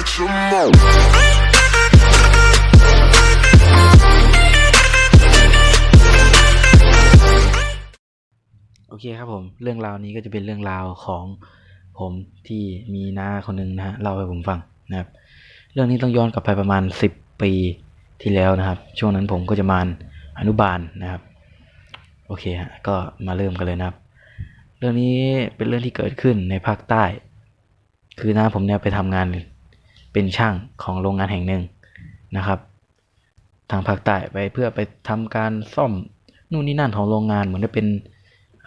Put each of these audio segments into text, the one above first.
get your mo. โอเคครับผมเรื่องราวนี้ก็จะเป็นเรื่องราวของผมที่มีน้าคนหนึงนะฮะเล่าให้ผมฟังนะครับ เรื่องนี้ต้องย้อนกลับไปประมาณสิบปีที่แล้วนะครับ ช่วงนั้นผมก็จะมาอนุบาลนะครับ โอเคฮะก็มาเริ่มกันเลยนะครับ เรื่องนี้เป็นเรื่องที่เกิดขึ้นในภาคใต้ คือน้าผมเนี่ยไปทำงาน เป็นช่างของโรงงานแห่งหนึ่งนะครับ ทางภาคใต้ไปเพื่อไปทำการซ่อมนู่นนี่นั่นของโรงงานเหมือนจะเป็น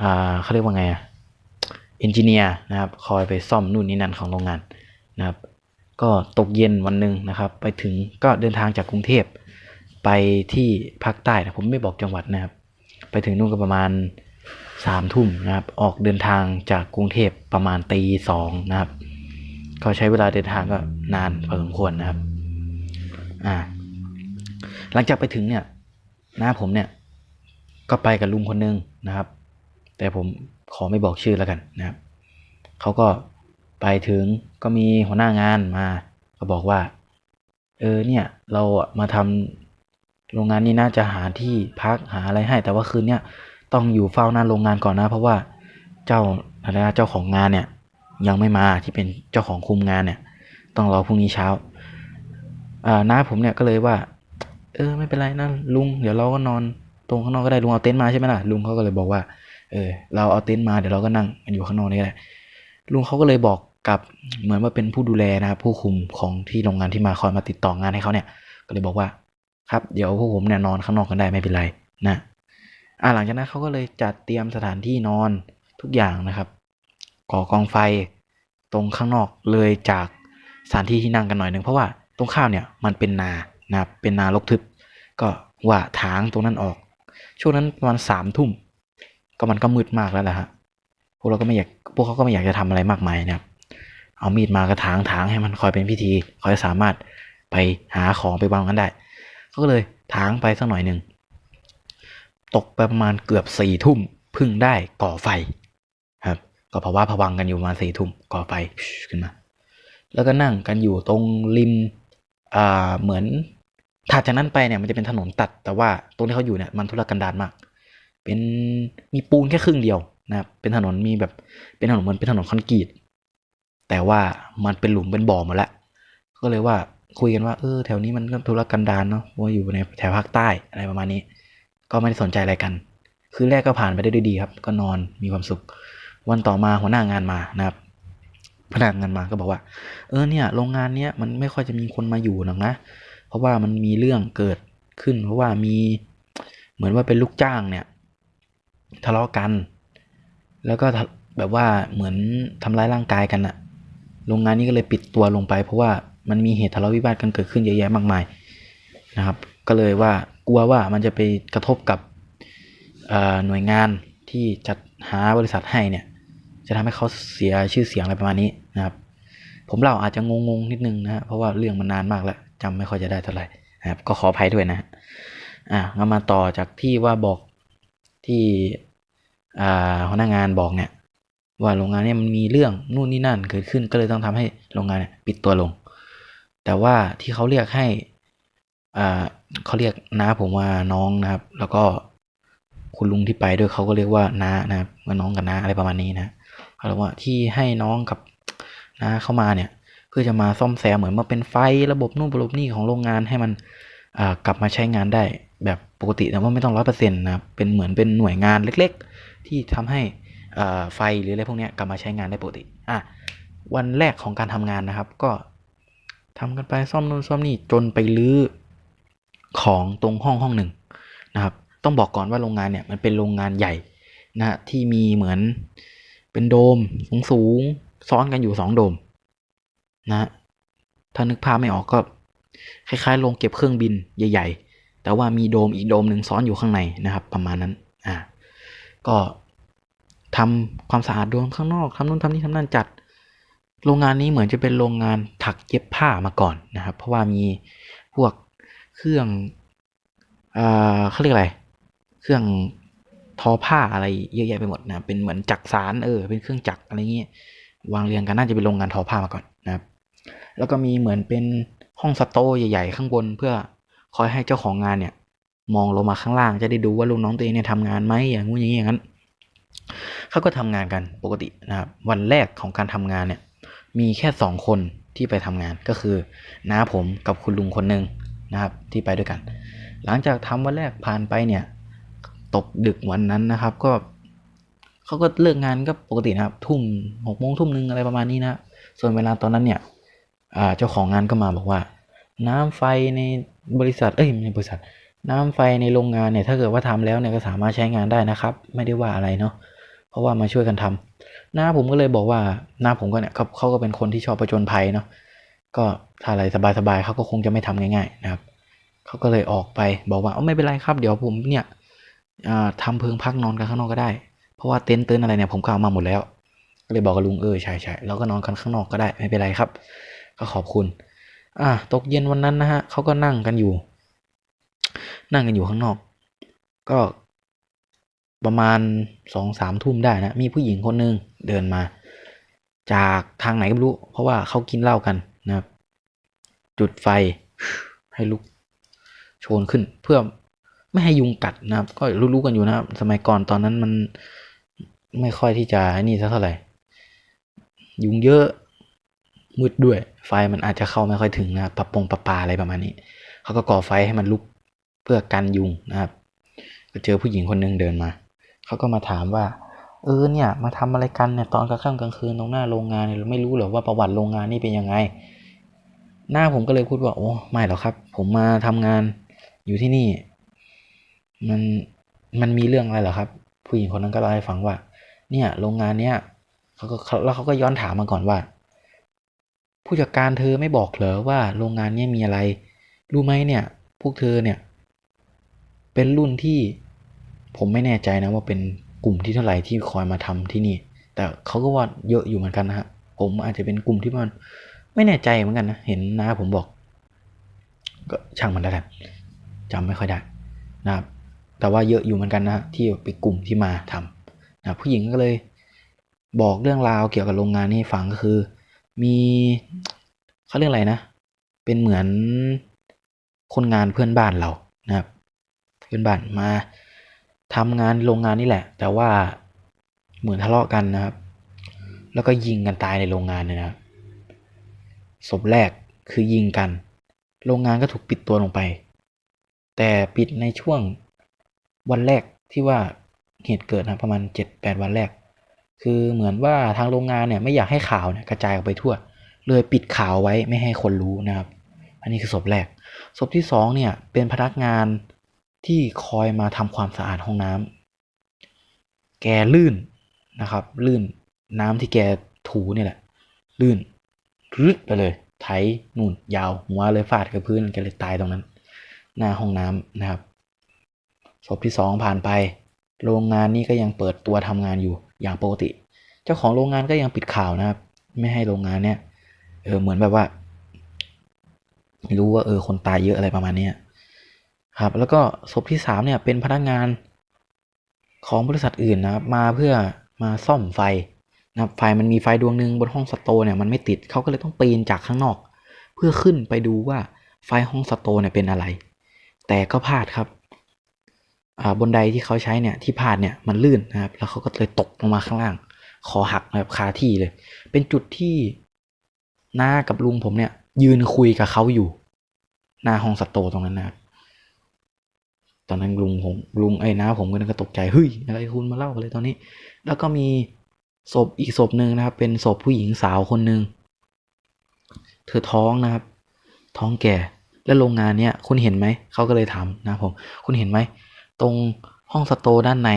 อ่าเขาเรียกว่าไงอะเอนจิเนียร์นะครับคอยไปซ่อมนู่นนี่นั่นของโรงงานนะครับ ก็ตกเย็นวันหนึ่งนะครับ ไปถึงก็เดินทางจากกรุงเทพไปที่ภาคใต้นะผมไม่บอกจังหวัดนะครับ ไปถึงนู่นก็ประมาณสามทุ่มนะครับ ออกเดินทางจากกรุงเทพประมาณตีสองนะครับ ก็ใช้เวลาเดินทางก็นานพอสมควรนะครับอ่าหลังจากไปถึงเนี่ยหน้าผมเนี่ยก็ไปกับลุงคนหนึงนะครับ แต่ผมขอไม่บอกชื่อแล้วกันนะครับเขาก็ไปถึงก็มีหัวหน้างานมา ก็บอกว่า เออเนี่ยเราอะมาทำโรงงานนี้น่าจะหาที่พักหาอะไรให้ แต่ว่าคืนเนี้ยต้องอยู่เฝ้าหน้าโรงงานก่อนนะ เพราะว่าเจ้าอะไรนะเจ้าของงานเนี่ย ยังไม่มาที่เป็นเจ้าของคุมงานเนี่ย ต้องรอพรุ่งนี้เช้าอ่าน้าผมเนี่ยก็เลยว่า เออไม่เป็นไรนะลุงเดี๋ยวเราก็นอนตรงข้างนอกก็ได้ลุงเอาเต็นท์มาใช่ไหมล่ะลุงเขาก็เลยบอกว่า เออ เราเอาเต็นท์มาเดี๋ยวเราก็นั่งกันอยู่ข้างนอกนี่แหละลุงเขาก็เลยบอกกับเหมือนว่าเป็นผู้ดูแลนะครับผู้คุมของที่โรงงานที่มาคอยมาติดต่องานให้เขาเนี่ย ก็เลยบอกว่า ครับเดี๋ยวพวกผมเนี่ยนอนข้างนอกกันได้ไม่เป็นไรนะอ่าหลังจากนั้นเขาก็เลยจัดเตรียมสถานที่นอนทุกอย่างนะครับ ก่อกองไฟ ตรงข้างนอกเลยจากสถานที่ที่นั่งกันหน่อยหนึ่งเพราะว่าตรงข้ามเนี่ยมันเป็นนานะครับเป็นนารกทึบ ก็ว่าถางตรงนั้นออก ช่วงนั้นประมาณสามทุ่มก็มันก็มืดมากแล้วแหละฮะพวกเราก็ไม่อยากพวกเขาก็ไม่อยากจะทำอะไรมากมายนะครับเอามีดมากระถางถางให้มันคอยเป็นพิธีคอยสามารถไปหาของไปวางกันได้เขาก็เลยถางไปสักหน่อยหนึ่งตกไปประมาณเกือบสี่ทุ่มพึ่งได้ก่อไฟ ก็เพราะว่าผวังกันอยู่ประมาณสี่ทุ่มก่อไฟขึ้นมา แล้วก็นั่งกันอยู่ตรงริมอ่าเหมือนถัดจากนั้นไปเนี่ยมันจะเป็นถนนตัด แต่ว่าตรงที่เขาอยู่เนี่ยมันทุรกันดารมาก เป็นมีปูนแค่ครึ่งเดียวนะครับเป็นถนนมีแบบเป็นถนนเหมือนเป็นถนนคอนกรีตแต่ว่ามันเป็นหลุมเป็นบ่อหมดแล้วก็เลยว่าคุยกันว่าเออแถวนี้มันก็ทุรกันดารเนาะว่าอยู่ในแถวภาคใต้อะไรประมาณนี้ ก็ไม่ได้สนใจอะไรกัน คืนแรกก็ผ่านไปได้ด้วยดีครับ ก็นอนมีความสุข วันต่อมาหัวหน้างานมานะครับพนักงานมาก็บอกว่า เออเนี่ยโรงงานเนี้ยมันไม่ค่อยจะมีคนมาอยู่หรอกนะ เพราะว่ามันมีเรื่องเกิดขึ้น เพราะว่ามีเหมือนว่าเป็นลูกจ้างเนี่ยทะเลาะกัน แล้วก็แบบว่าเหมือนทำร้ายร่างกายกันอะโรงงานนี้ก็เลยปิดตัวลงไป เพราะว่ามันมีเหตุทะเลาะวิวาทกันเกิดขึ้นเยอะแยะมากมายนะครับ ก็เลยว่ากลัวว่ามันจะไปกระทบกับหน่วยงานที่จัดหาบริษัทให้เนี่ย จะทำให้เขาเสียชื่อเสียงอะไรประมาณนี้นะครับผมเล่าอาจจะงงๆนิดนึงนะเพราะว่าเรื่องมันนานมากแล้วจำไม่ค่อยจะได้เท่าไหร่นะครับก็ขออภัยด้วยนะอะงั้นมาต่อจากที่ว่าบอกที่อ่าหัวหน้างานบอกเนี่ยว่าโรงงานเนี่ยมันมีเรื่องนู่นนี่นั่นเกิดขึ้นก็เลยต้องทำให้โรงงานเนี่ยปิดตัวลง แต่ว่าที่เขาเรียกให้อ่าเขาเรียกน้าผมว่าน้องนะครับ แล้วก็คุณลุงที่ไปด้วยเขาก็เรียกว่าน้านะครับว่าน้องกับน้าอะไรประมาณนี้นะ เขาบอว่าที่ให้น้องกับน้าเข้ามาเนี่ย เพื่อจะมาซ่อมแซมเหมือนมาเป็นไฟระบบนู่นระบบนี่ของโรงงานให้มันกลับมาใช้งานได้แบบปกติแต่ว่าไม่ต้องร้อยเปอร์เซ็นต์นะเป็นเหมือนเป็นหน่วยงานเล็กๆ ที่ทำให้ไฟหรืออะไรพวกเนี้ยกลับมาใช้งานได้ปกติอะวันแรกของการทำงานนะครับ ก็ทำกันไปซ่อมนู่นซ่อมนี่จนไปลื้อของตรงห้องห้องหนึ่งนะครับ ต้องบอกก่อนว่าโรงงานเนี่ยมันเป็นโรงงานใหญ่นะที่มีเหมือน เป็นโดมสูงๆซ้อนกันอยู่สองโดม นะ ถ้านึกภาพไม่ออกก็ คล้ายๆโรงเก็บเครื่องบินใหญ่ ๆ แต่ว่ามีโดมอีกโดมหนึ่งซ้อนอยู่ข้างในนะครับ ประมาณนั้น อ่า ก็ทำความสะอาดโดมข้างนอกทำนู่นทำนี่ทำนั่นจัด โรงงานนี้เหมือนจะเป็นโรงงานถักเย็บผ้ามาก่อนนะครับ เพราะว่ามีพวกเครื่อง เอ่าเขาเรียกอะไร เครื่อง ทอผ้าอะไรเยอะแยะไปหมดนะเป็นเหมือนจักสารเออเป็นเครื่องจักรอะไรเงี้ยวางเรียงกันน่าจะเป็นโรงงานทอผ้ามาก่อนนะครับ แล้วก็มีเหมือนเป็นห้องสโตร์ใหญ่ๆ ข้างบนเพื่อคอยให้เจ้าของงานเนี่ย มองลงมาข้างล่างจะได้ดูว่าลูกน้องตัวเองเนี่ยทำงานไหมอย่างงู้นอย่างนี้อย่างนั้นเขาก็ทำงานกันปกตินะครับวันแรกของการทำงานเนี่ย มีแค่สองคนที่ไปทำงานก็คือน้าผมกับคุณลุงคนหนึ่งนะครับ ที่ไปด้วยกัน หลังจากทำวันแรกผ่านไปเนี่ย ตกดึกวันนั้นนะครับ ก็เขาก็เลิกงานก็ปกตินะครับ ทุ่มหกโมงทุ่มหนึ่งอะไรประมาณนี้นะส่วนเวลาตอนนั้นเนี่ยเจ้าของงานก็มาบอกว่า น้ำไฟในบริษัทเอ้ยไม่ใช่บริษัท น้ำไฟในโรงงานเนี่ย ถ้าเกิดว่าทำแล้วเนี่ยก็สามารถใช้งานได้นะครับ ไม่ได้ว่าอะไรเนาะเพราะว่ามาช่วยกันทำน้าผมก็เลยบอกว่าหน้าผมก็เนี่ยเขาเขาก็เป็นคนที่ชอบประจนภัยเนาะก็ถ้าอะไรสบายๆเขาก็คงจะไม่ทำง่าย ๆ นะครับเขาก็เลยออกไปบอกว่าอ๋อไม่เป็นไรครับ เดี๋ยวผมเนี่ย อ่าทำเพิงพักนอนกันข้างนอกก็ได้ เพราะว่าเต็นท์เต็นท์อะไรเนี่ยผมก็เอามาหมดแล้ว ก็เลยบอกกับลุงเออใช่ใช่เราก็นอนกันข้างนอกก็ได้ไม่เป็นไรครับ ก็ขอบคุณ อะตกเย็นวันนั้นนะฮะเขาก็นั่งกันอยู่ นั่งกันอยู่ข้างนอก ก็ประมาณสองสามทุ่มได้นะ มีผู้หญิงคนหนึ่งเดินมา จากทางไหนก็ไม่รู้ เพราะว่าเขากินเหล้ากันนะครับ จุดไฟให้ลุกโชนขึ้นเพื่อ ไม่ให้ยุงกัดนะครับ ก็รู้ๆกันอยู่นะครับ สมัยก่อนตอนนั้นมันไม่ค่อยที่จะไอ้นี่สักเท่าไหร่ ยุงเยอะมืดด้วย ไฟมันอาจจะเข้าไม่ค่อยถึงนะปะปงปะปาอะไรประมาณนี้เขาก็ก่อไฟให้มันลุกเพื่อกันยุงนะครับ ก็เจอผู้หญิงคนหนึงเดินมาเขาก็มาถามว่าเออเนี่ยมาทำอะไรกันเนี่ยตอนกลางค่ำกลางคืนตรงหน้าโรงงานเนี่ยไม่รู้หรอว่าประวัติโรงงานนี่เป็นยังไง หน้าผมก็เลยพูดว่าโอ้ไม่หรอกครับ ผมมาทำงานอยู่ที่นี่ มันมันมีเรื่องอะไรเหรอครับ ผู้หญิงคนนั้นก็เล่าให้ฟังว่า เนี่ยโรงงานเนี้ยเขาก็เขาแล้วเขาก็ย้อนถามมาก่อนว่า ผู้จัดการเธอไม่บอกเหรอว่าโรงงานเนี้ยมีอะไร รู้ไหมเนี่ย พวกเธอเนี่ย เป็นรุ่นที่ผมไม่แน่ใจนะว่าเป็นกลุ่มที่เท่าไหร่ที่คอยมาทำที่นี่ แต่เขาก็ว่าเยอะอยู่เหมือนกันนะฮะผมอาจจะเป็นกลุ่มที่มันไม่แน่ใจเหมือนกันนะ เห็นนะผมบอก ก็ช่างมันแล้วกันจำไม่ค่อยได้นะครับ แต่ว่าเยอะอยู่เหมือนกันนะที่เป็นกลุ่มที่มาทำนะผู้หญิงก็เลยบอกเรื่องราวเกี่ยวกับโรงงานนี้ให้ฟังก็คือ มีเขาเรียกอะไรนะ เป็นเหมือนคนงานเพื่อนบ้านเรานะครับ เพื่อนบ้านมาทำงานโรงงานนี่แหละ แต่ว่าเหมือนทะเลาะกันนะครับ แล้วก็ยิงกันตายในโรงงานเลยนะศพแรกคือยิงกัน โรงงานก็ถูกปิดตัวลงไป แต่ปิดในช่วง วันแรกที่ว่าเหตุเกิดนะประมาณเจ็ดแปดวันแรก คือเหมือนว่าทางโรงงานเนี่ยไม่อยากให้ข่าวเนี่ยกระจายออกไปทั่ว เลยปิดข่าวไว้ไม่ให้คนรู้นะครับ อันนี้คือศพแรกศพที่สองเนี่ยเป็นพนักงานที่คอยมาทำความสะอาดห้องน้ำแกลื่นนะครับ ลื่นน้ำที่แกถูเนี่ยแหละ ลื่นรึดไปเลย ไถนู่นยาวหัวเลยฟาดกับพื้นแกเลยตายตรงนั้น หน้าห้องน้ำนะครับ ศพที่สองผ่านไป โรงงานนี้ก็ยังเปิดตัวทำงานอยู่อย่างปกติ เจ้าของโรงงานก็ยังปิดข่าวนะครับ ไม่ให้โรงงานเนี่ยเออเหมือนแบบว่า รู้ว่าเออคนตายเยอะอะไรประมาณเนี้ครับ แล้วก็ศพที่สามเนี่ยเป็นพนักงานของบริษัทอื่นนะครับมาเพื่อมาซ่อมไฟนะครับไฟมันมีไฟดวงหนึ่งบนห้องสโตเนี่ยมันไม่ติดเขาก็เลยต้องปีนจากข้างนอก เพื่อขึ้นไปดูว่าไฟห้องสโตเนี่ยเป็นอะไร แต่ก็พลาดครับ บนไดที่เขาใช้เนี่ยที่พาดเนี่ยมันลื่นนะครับแล้วเขาก็เลยตกลงมาข้างล่างคอหักนะครับคาที่เลย เป็นจุดที่น้ากับลุงผมเนี่ย ยืนคุยกับเขาอยู่ หน้าห้องสโตร์ตรงนั้นนะครับตอนนั้นลุงผมลุงไอ้น้าผมก็นึกก็ตกใจเฮ้ยอะไรคุณมาเล่าอะไรตอนนี้ แล้วก็มีศพอีกศพหนึ่งนะครับ เป็นศพผู้หญิงสาวคนหนึ่งเธอท้องนะครับ ท้องแก่ แล้วโรงงานเนี้ยคุณเห็นไหมเขาก็เลยถามนะผม คุณเห็นไหม ตรงห้องสโตร์ด้านใน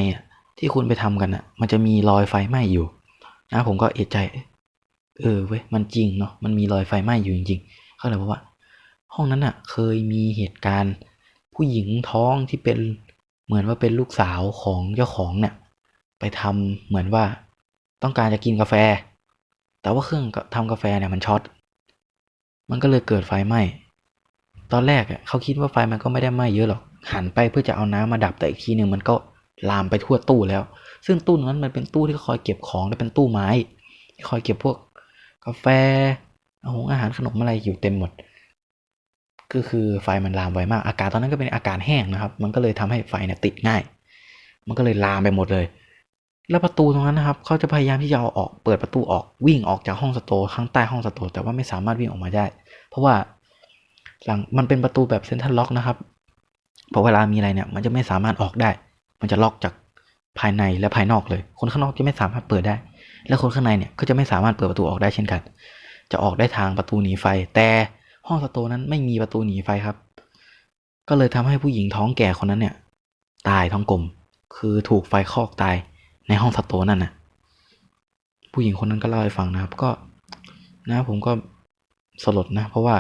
ที่คุณไปทำกันอะ มันจะมีรอยไฟไหม้อยู่นะผมก็เอะใจ เออเว้ยมันจริงเนาะมันมีรอยไฟไหม้อยู่จริงๆเขาเลยบอกว่า ห้องนั้นอะ เคยมีเหตุการณ์ ผู้หญิงท้องที่เป็นเหมือนว่าเป็นลูกสาวของเจ้าของเนี่ย ไปทำเหมือนว่าต้องการจะกินกาแฟ แต่ว่าเครื่องทำกาแฟเนี่ยมันช็อตมันก็เลยเกิดไฟไหม้ ตอนแรกอะเขาคิดว่าไฟมันก็ไม่ได้ไหม้เยอะหรอก หันไปเพื่อจะเอาน้ำมาดับแต่อีกทีหนึ่งมันก็ลามไปทั่วตู้แล้ว ซึ่งตู้นั้นมันเป็นตู้ที่คอยเก็บของและเป็นตู้ไม้ คอยเก็บพวกกาแฟอาหงอาหารขนมอะไรอยู่เต็มหมด ก็คือไฟมันลามไวมาก อากาศตอนนั้นก็เป็นอากาศแห้งนะครับ มันก็เลยทำให้ไฟเนี่ยติดง่าย มันก็เลยลามไปหมดเลย แล้วประตูตรงนั้นนะครับ เขาจะพยายามที่จะเอาออก เปิดประตูออก วิ่งออกจากห้องสโตร์ข้างใต้ห้องสโตร์แต่ว่าไม่สามารถวิ่งออกมาได้ เพราะว่า หลังมันเป็นประตูแบบเซ็นทรัลล็อกนะครับพอเวลามีอะไรเนี่ย มันจะไม่สามารถออกได้ มันจะล็อกจากภายในและภายนอกเลย คนข้างนอกจะไม่สามารถเปิดได้ และคนข้างในเนี่ยก็จะไม่สามารถเปิดประตูออกได้เช่นกัน จะออกได้ทางประตูหนีไฟ แต่ห้องสตร์นั้นไม่มีประตูหนีไฟครับ ก็เลยทำให้ผู้หญิงท้องแก่คนนั้นเนี่ย ตายท้องกลม คือถูกไฟคอกตายในห้องสตร์นั่นน่ะ ผู้หญิงคนนั้นก็เล่าให้ฟังนะครับ ก็นะผมก็สลดนะ เพราะว่า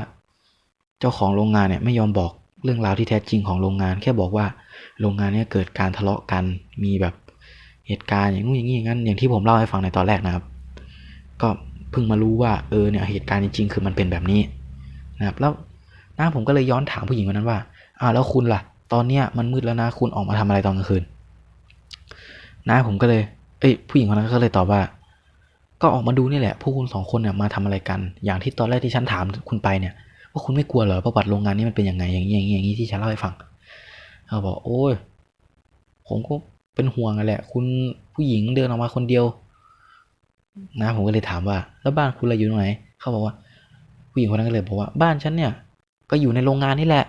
เจ้าของโรงงานเนี่ยไม่ยอมบอกเรื่องราวที่แท้จริงของโรงงาน แค่บอกว่าโรงงานเนี่ยเกิดการทะเลาะกันมีแบบเหตุการณ์อย่างงู้นอย่างนี้อย่างนั้นอย่างที่ผมเล่าให้ฟังในตอนแรกนะครับ ก็เพิ่งมารู้ว่าเออเนี่ยเหตุการณ์จริงๆ คือมันเป็นแบบนี้นะครับแล้วน้าผมก็เลยย้อนถามผู้หญิงคนนั้นว่าอ่าแล้วคุณล่ะ ตอนเนี้ยมันมืดแล้วนะคุณออกมาทำอะไรตอนกลางคืนน้าผมก็เลยเอ้ยผู้หญิงคนนั้นก็เลยตอบว่า ก็ออกมาดูนี่แหละพวกคุณสองคนเนี่ยมาทำอะไรกัน อย่างที่ตอนแรกที่ฉันถามคุณไปเนี่ย ว่าคุณไม่กลัวเหรอประวัติโรงงานนี้มันเป็นยังไงอย่างนี้อย่างนี้อย่างนี้ที่ฉันเล่าให้ฟังเขาบอกโอ้ยผมก็เป็นห่วงแหละ คุณผู้หญิงเดินออกมาคนเดียว นะผมก็เลยถามว่า แล้วบ้านคุณอะไรอยู่ตรงไหนเขาบอกว่า ผู้หญิงคนนั้นก็เลยบอกว่าบ้านฉันเนี่ย ก็อยู่ในโรงงานนี่แหละ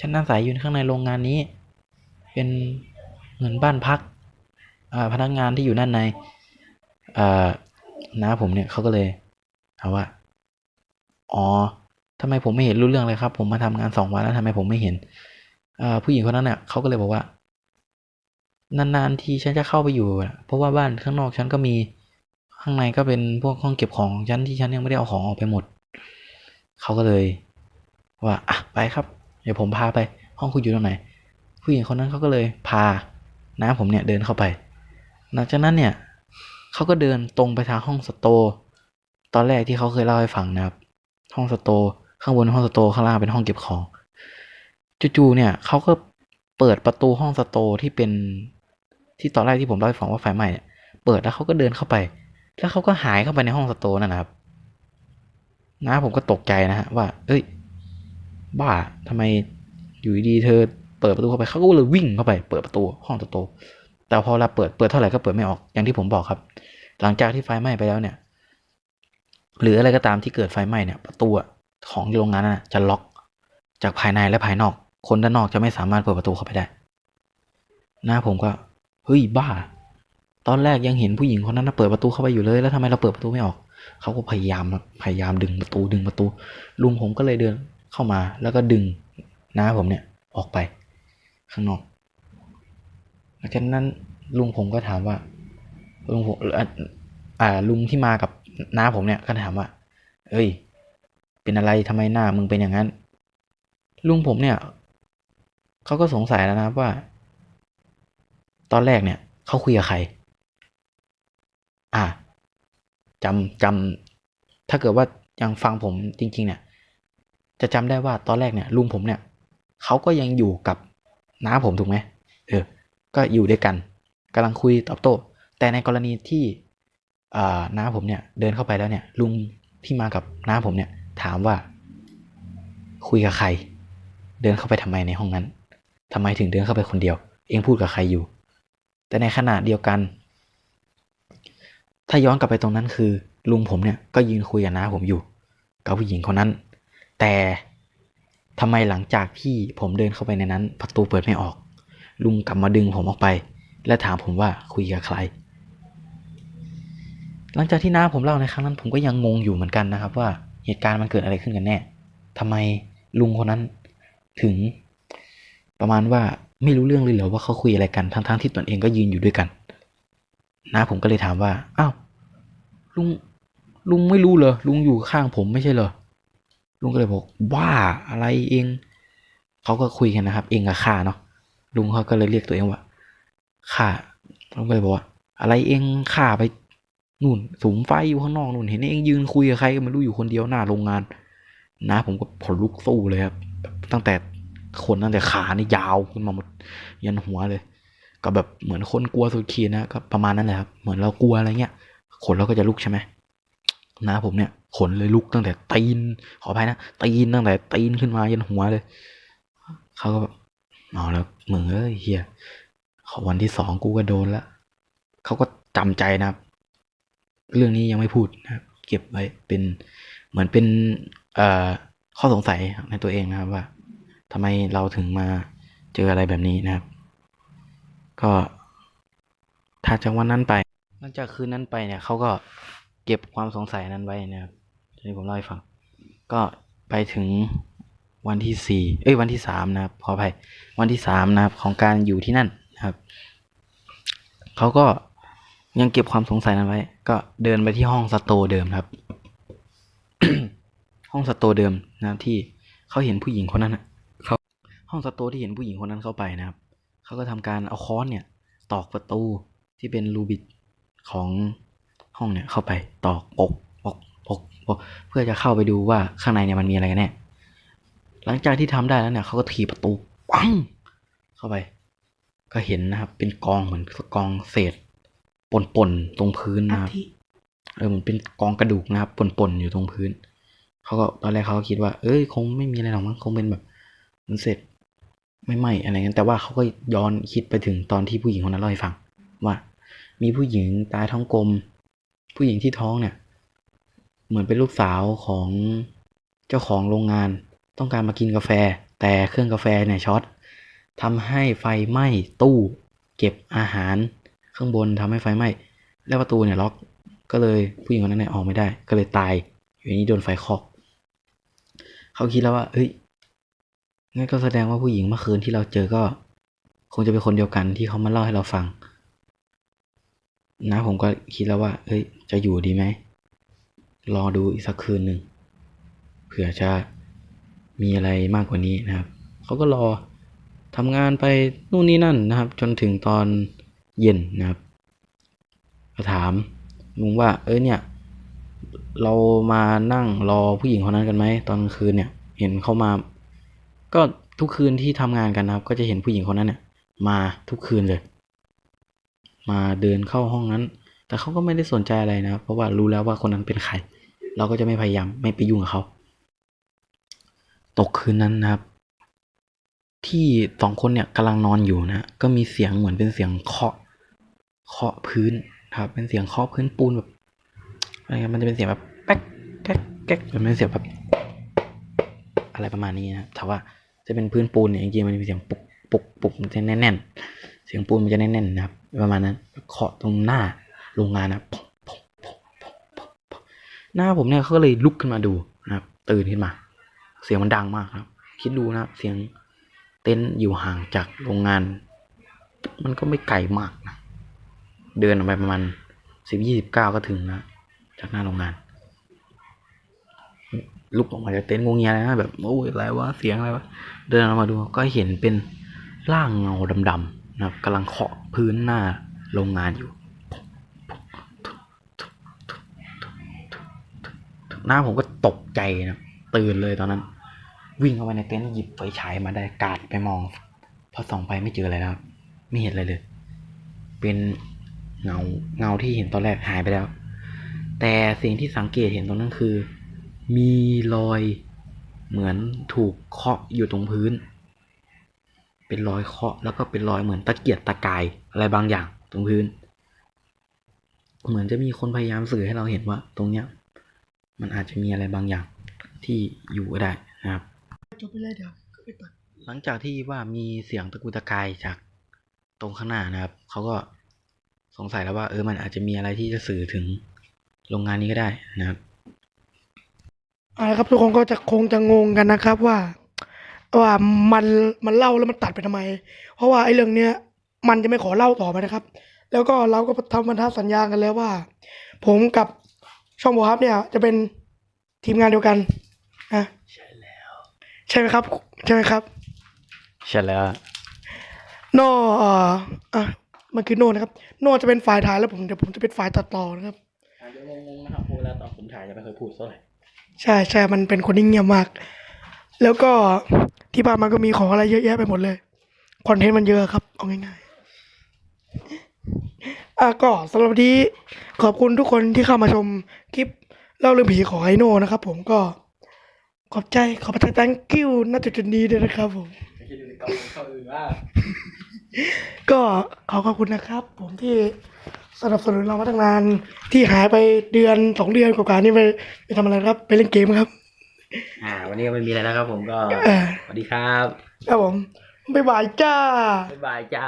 ฉันอาศัยอยู่ข้างในโรงงานนี้ เป็นเหมือนบ้านพักอ่าพนักงานที่อยู่ด้านในอ่าน้าผมเนี่ยเขาก็เลยถามว่า อ๋อ ทำไมผมไม่เห็นรู้เรื่องเลยครับ ผมมาทำงานสองวันแล้วทำไมผมไม่เห็นอผู้หญิงคนนั้นเนี่ยเขาก็เลยบอกว่า นานๆทีฉันจะเข้าไปอยู่เพราะว่าบ้านข้างนอกฉันก็มีข้างในก็เป็นพวกห้องเก็บของของฉันที่ฉันยังไม่ได้เอาของออกไปหมดเขาก็เลยว่าอะไปครับ เดี๋ยวผมพาไป ห้องคุณอยู่ตรงไหน ผู้หญิงคนนั้นเขาก็เลยพาน้าผมเนี่ยเดินเข้าไป หลังจากนั้นเนี่ยเขาก็เดินตรงไปทางห้องสโต ตอนแรกที่เขาเคยเล่าให้ฟังนะครับ ห้องสโต ข้างบนห้องสโตข้างล่างเป็นห้องเก็บของจู่ๆเนี่ยเขาก็เปิดประตูห้องสโตที่เป็นที่ตอนแรกที่ผมเล่าให้ฟังว่าไฟไหม้เนี่ยเปิดแล้วเขาก็เดินเข้าไป แล้วเขาก็หายเข้าไปในห้องสโตนั่นนะครับน้าผมก็ตกใจนะฮะว่า เอ้ย บ้าทำไมอยู่ดีเธอเปิดประตูเข้าไปเขาก็เลยวิ่งเข้าไป เปิดประตูห้องสโตแต่พอเราเปิดเปิดเท่าไหร่ก็เปิดไม่ออกอย่างที่ผมบอกครับ หลังจากที่ไฟไหม้ไปแล้วเนี่ย หรืออะไรก็ตามที่เกิดไฟไหม้เนี่ย ประตูอะ ของโรงงานนั้นอะจะล็อกจากภายในและภายนอก คนด้านนอกจะไม่สามารถเปิดประตูเข้าไปได้ หน้าผมก็เฮ้ยบ้า ตอนแรกยังเห็นผู้หญิงคนนั้นเปิดประตูเข้าไปอยู่เลย แล้วทำไมเราเปิดประตูไม่ออก เขาก็พยายามพยายามดึงประตูดึงประตู ลุงผมก็เลยเดินเข้ามาแล้วก็ดึงน้าผมเนี่ยออกไป ข้างนอกหลังจากนั้นลุงผมก็ถามว่าลุงผมอ่าอ่าลุงที่มากับน้าผมเนี่ยก็ถามว่า เอ้ย เป็นอะไรทำไมหน้ามึงเป็นอย่างนั้น ลุงผมเนี่ยเขาก็สงสัยแล้วนะครับว่า ตอนแรกเนี่ยเขาคุยกับใคร อ่าจำจำถ้าเกิดว่ายังฟังผมจริง ๆ เนี่ย จะจำได้ว่าตอนแรกเนี่ย ลุงผมเนี่ยเขาก็ยังอยู่กับน้าผมถูกไหมเออ ก็อยู่ด้วยกันกำลังคุยตอบโต้ แต่ในกรณีที่อ่าน้าผมเนี่ย เดินเข้าไปแล้วเนี่ย ลุงที่มากับน้าผมเนี่ย ถามว่า คุยกับใคร เดินเข้าไปทำไมในห้องนั้นทำไมถึงเดินเข้าไปคนเดียว เองพูดกับใครอยู่ แต่ในขณะเดียวกัน ถ้าย้อนกลับไปตรงนั้นคือ ลุงผมเนี่ยก็ยืนคุยกับน้าผมอยู่ กับผู้หญิงคนนั้น แต่ทำไมหลังจากที่ผมเดินเข้าไปในนั้น ประตูเปิดไม่ออก ลุงกลับมาดึงผมออกไป และถามผมว่าคุยกับใคร หลังจากที่น้าผมเล่าในครั้งนั้น ผมก็ยังงงอยู่เหมือนกันนะครับว่า เหตุการณ์มันเกิดอะไรขึ้นกันแน่ทำไมลุงคนนั้นถึงประมาณว่าไม่รู้เรื่องเลยเหรอว่าเขาคุยอะไรกันทั้งๆที่ตนเองก็ยืนอยู่ด้วยกันน้าผมก็เลยถามว่าอ้าวลุงลุงไม่รู้เหรอลุงอยู่ข้างผมไม่ใช่เหรอลุงก็เลยบอกว่าอะไรเองเขาก็คุยกันนะครับ เองกับข้าเนาะลุงเขาก็เลยเรียกตัวเองว่าข้าลุงก็เลยบอกว่าอะไรเองข้าไป นู่นสูงไฟอยู่ข้างนอกนู่นเห็นเองยืนคุยกับใครก็ไม่รู้อยู่คนเดียวหน้าโรงงาน นะผมก็ผลลุกสู้เลยครับตั้งแต่คนตั้งแต่ขานี่ยาวขึ้นมาหมดยันหัวเลย ก็แบบเหมือนคนกลัวสุดขีดนะก็ประมาณนั้นแหละครับเหมือนเรากลัวอะไรเงี้ยขนเราก็จะลุกใช่ไหมนะผมเนี่ยขนเลยลุกตั้งแต่ตีนขออภัยนะตีนตั้งแต่ตีนขึ้นมายันหัวเลยเขาก็แบบเอาแล้วมึงเอ้ยเฮียวันที่สองกูก็โดนละเขาก็จำใจนะครับ เรื่องนี้ยังไม่พูดนะครับ เก็บไว้เป็นเหมือนเป็นข้อสงสัยในตัวเองนะครับว่าทำไมเราถึงมาเจออะไรแบบนี้นะครับ ก็ถ้าจากวันนั้นไปหลังจากคืนนั้นไปเนี่ยเขาก็เก็บความสงสัยนั้นไว้นะครับที่ผมเล่าให้ฟัง ก็ไปถึงวันที่สี่เอ้ยวันที่สามนะครับขออภัยวันที่สามนะครับของการอยู่ที่นั่นนะครับเขาก็ ยังเก็บความสงสัยนั้นไว้ ก็เดินไปที่ห้องสโตเดิมครับ ห้องสโตเดิมนะครับที่เขาเห็นผู้หญิงคนนั้นนะเขาห้องสโตที่เห็นผู้หญิงคนนั้นเข้าไปนะครับเขาก็ทำการเอาค้อนเนี่ย ตอกประตูที่เป็นรูบิดของห้องเนี่ยเข้าไปตอกปกปกปกปกเพื่อจะเข้าไปดูว่าข้างในเนี่ยมันมีอะไรกันแน่หลังจากที่ทำได้แล้วเนี่ยเขาก็ถีบประตูปังเข้าไป ก็เห็นนะครับ เป็นกองเหมือนกองเศษ ปนๆตรงพื้นนะครับเออเหมันเป็นกองกระดูกนะครับปนๆอยู่ตรงพื้นเขาก็ตอนแรกเขาก็คิดว่า เอ้ยคงไม่มีอะไรหรอกมั้งคงเป็นแบบมันเสร็จไม่ไหมอะไรเงี้ยแต่ว่าเขาก็ย้อนคิดไปถึงตอนที่ผู้หญิงคนนั้นเล่าให้ฟัง ว่า มีผู้หญิงตายท้องกลม ผู้หญิงที่ท้องเนี่ย เหมือนเป็นลูกสาวของเจ้าของโรงงาน ต้องการมากินกาแฟ แต่เครื่องกาแฟเนี่ยช็อตทำให้ไฟไหม้ตู้ เก็บอาหาร ข้างบนทำให้ไฟไหม้แล้วประตูเนี่ยล็อกก็เลยผู้หญิงคนนั้นเนี่ยออกไม่ได้ ก็เลยตาย อยู่นี้โดนไฟคอก เขาคิดแล้วว่าเฮ้ยงั้นก็แสดงว่าผู้หญิงเมื่อคืนที่เราเจอก็ คงจะเป็นคนเดียวกันที่เขามาเล่าให้เราฟังนะผมก็คิดแล้วว่าเฮ้ย จะอยู่ดีไหมรอดูอีกสักคืนหนึ่งเผื่อจะมีอะไรมากกว่านี้นะครับ เขาก็รอทำงานไปนู่นนี่นั่นนะครับ จนถึงตอน เย็นนะครับก็ถามลุงว่า เอ้ยเนี่ย เรามานั่งรอผู้หญิงคนนั้นกันไหมตอนกลางคืนเนี่ย เห็นเขามา ก็ทุกคืนที่ทำงานกันนะครับ ก็จะเห็นผู้หญิงคนนั้นเนี่ย มาทุกคืนเลย มาเดินเข้าห้องนั้น แต่เขาก็ไม่ได้สนใจอะไรนะครับ เพราะว่ารู้แล้วว่าคนนั้นเป็นใคร เราก็จะไม่พยายามไม่ไปยุ่งกับเขา ตกคืนนั้นนะครับ ที่สองคนเนี่ยกำลังนอนอยู่นะ ก็มีเสียงเหมือนเป็นเสียงเคาะ เคาะพื้นครับ เป็นเสียงเคาะพื้นปูนแบบอะไรครับมันจะเป็นเสียงแบบแป๊กแก๊กแก๊กมันเป็นเสียงแบบอะไรประมาณนี้นะครับแต่ว่าจะเป็นพื้นปูนเนี่ยจริงๆมันมีเสียงปุกปุกปุกมันจะแน่นๆ เสียงปูนมันจะแน่นๆนะครับ ประมาณนั้นเคาะตรงหน้าโรงงานนะหน้าผมเนี่ยเขาก็เลยลุกขึ้นมาดูนะครับ ตื่นขึ้นมา เสียงมันดังมากครับ คิดดูนะครับ เสียงเต็นท์อยู่ห่างจากโรงงาน มันก็ไม่ไกลมากนะ เดินออกไปประมาณสิบยี่สิบเก้าก็ถึงนะจากหน้าโรงงาน ลุกออกมาจากเต็นท์งงเงียเลยนะแบบโอ้ยอะไรวะเสียงอะไรวะเดินออกมาดูก็เห็นเป็นร่างเงาดำๆนะครับกำลังเคาะพื้นหน้าโรงงานอยู่หน้าผมก็ตกใจนะตื่นเลยตอนนั้น วิ่งเข้าไปในเต็นท์หยิบไฟฉายมาได้กาดไปมองพอส่องไปไม่เจออะไรแล้วครับไม่เห็นอะไรเลย เป็น เงาเงาที่เห็นตอนแรกหายไปแล้ว แต่สิ่งที่สังเกตเห็นตรงนั้นคือ มีรอยเหมือนถูกเคาะอยู่ตรงพื้น เป็นรอยเคาะแล้วก็เป็นรอยเหมือนตะเกียกตะกายอะไรบางอย่างตรงพื้น เหมือนจะมีคนพยายามสื่อให้เราเห็นว่า ตรงเนี้ย มันอาจจะมีอะไรบางอย่างที่อยู่ก็ได้นะครับจบไปเลยเดี๋ยวก็ไปตัดหลังจากที่ว่ามีเสียงตะกุตะกายจากตรงข้างหน้านะครับเขาก็ สงสัยแล้วว่าเออมันอาจจะมีอะไรที่จะสื่อถึงโรงงานนี้ก็ได้นะครับเอาละครับทุกคนก็จะคงจะงงกันนะครับว่า ว่ามันมันเล่าแล้วมันตัดไปทำไม เพราะว่าไอ้เรื่องเนี้ยมันจะไม่ขอเล่าต่อไปนะครับ แล้วก็เราก็ทำพันธสัญญากันแล้วว่า ผมกับช่องโบฮับเนี่ยจะเป็นทีมงานเดียวกันนะใช่แล้ว ใช่ไหมครับ ใช่ไหมครับ ใช่แล้วโน่เอ่ออะ มันคือโน่นะครับ โน่จะเป็นฝ่ายถ่ายแล้วผมเดี๋ยวผมจะเป็นฝ่ายตัดต่อนะครับอาจจะงงๆนะครับเพราะเวลาตอนผมถ่ายจะไม่เคยพูดเท่าไหร่ใช่ใช่มันเป็นคนที่เงียบมาก แล้วก็ที่บ้านมันก็มีของอะไรเยอะแยะไปหมดเลยคอนเทนต์มันเยอะครับเอาง่ายๆอะก็สำหรับวันนี้ขอบคุณทุกคนที่เข้ามาชมคลิปเล่าเรื่องผีของไอโน่นะครับ ผมก็ขอบใจขอบพระทัย thank you ณจุดๆนี้ด้วยนะครับผมก็ขอ ขอบคุณนะครับ ผมที่สนับสนุนเรามาตั้งนานที่หายไปเดือนสองเดือนกว่าๆนี่ไปไปทำอะไรครับ ไปเล่นเกมครับ อ่า วันนี้ก็ไม่มีอะไรแล้วครับ ผมก็เออสวัสดีครับ ครับผมบ๊ายบายจ้า บ๊ายบายจ้า